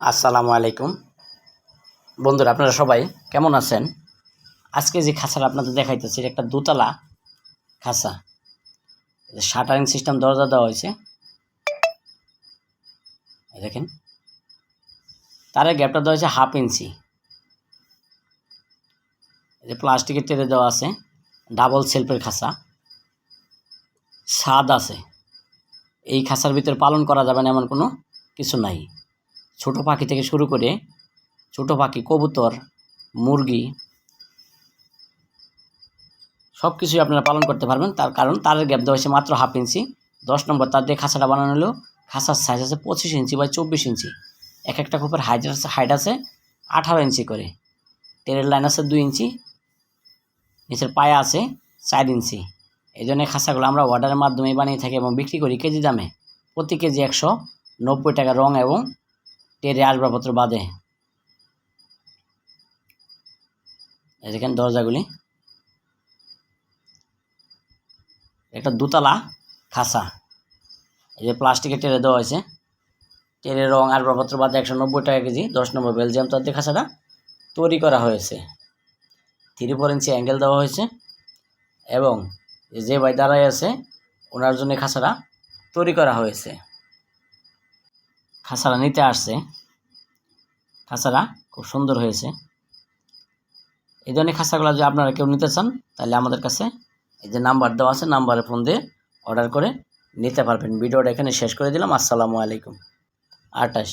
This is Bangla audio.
আসসালামু আলাইকুম। বন্ধুরা, আপনারা সবাই কেমন আছেন? আজকে যে খাঁচাটা আপনাদের দেখাইতেছি, এটা একটা দোতলা খাঁচা। শাটারিং সিস্টেম দরজা দেওয়া হয়েছে। দেখেন, তারের গ্যাপটা দেওয়া হয়েছে হাফ ইঞ্চি। যে প্লাস্টিকের টেরে দেওয়া আছে, ডাবল সেলফের খাঁচা। স্বাদ আছে। এই খাঁচার ভিতরে পালন করা যাবে না, এমন কোনো কিছু নাই। ছোট পাখি থেকে শুরু করে ছোট পাখি, কবুতর, মুরগি সব কিছুই আপনারা পালন করতে পারবেন। তার কারণ তারের গ্যাপ দেওয়া হয়েছে মাত্র হাফ ইঞ্চি। দশ নম্বর তার দিয়ে খাঁচাটা বানানো হলেও খাঁচার সাইজ আছে পঁচিশ ইঞ্চি বা চব্বিশ ইঞ্চি। এক একটা খোপের হাইট আছে হাইট আছে আঠারো ইঞ্চি করে। টেরের লাইন আছে দুই ইঞ্চি, নিচের পায়া আছে চার ইঞ্চি। এই জন্য খাঁচাগুলো আমরা অর্ডারের মাধ্যমে বানিয়ে থাকি এবং বিক্রি করি কেজি দামে। প্রতি কেজি একশো নব্বই টাকা রং এবং টেরে আসবাবপত্র বাদে। দেখেন দরজাগুলি। একটা দুতলা খাসা এই যে প্লাস্টিকের টেরে দেওয়া হয়েছে। টেরে রং আসবাবপত্র বাদে একশো নব্বই টাকা কেজি, দশ নম্বর বেলজিয়াম তার দিয়ে খাঁচাটা তৈরি করা হয়েছে। থ্রি ফোর ইঞ্চি অ্যাঙ্গেল দেওয়া হয়েছে এবং যে ভাই দাঁড়ায় আছে, ওনার জন্য খাঁচাটা তৈরি করা হয়েছে। খাঁচাটা নিতে আসছে। খাসারা খুব সুন্দর হয়েছে। এই ধরনের খাঁচাগুলো যদি আপনারা কেউ নিতে চান, তাহলে আমাদের কাছে এই যে নাম্বার দেওয়া আছে, নাম্বারে ফোন দিয়ে অর্ডার করে নিতে পারবেন। ভিডিওটা এখানে শেষ করে দিলাম। আসসালামু আলাইকুম। আটাশ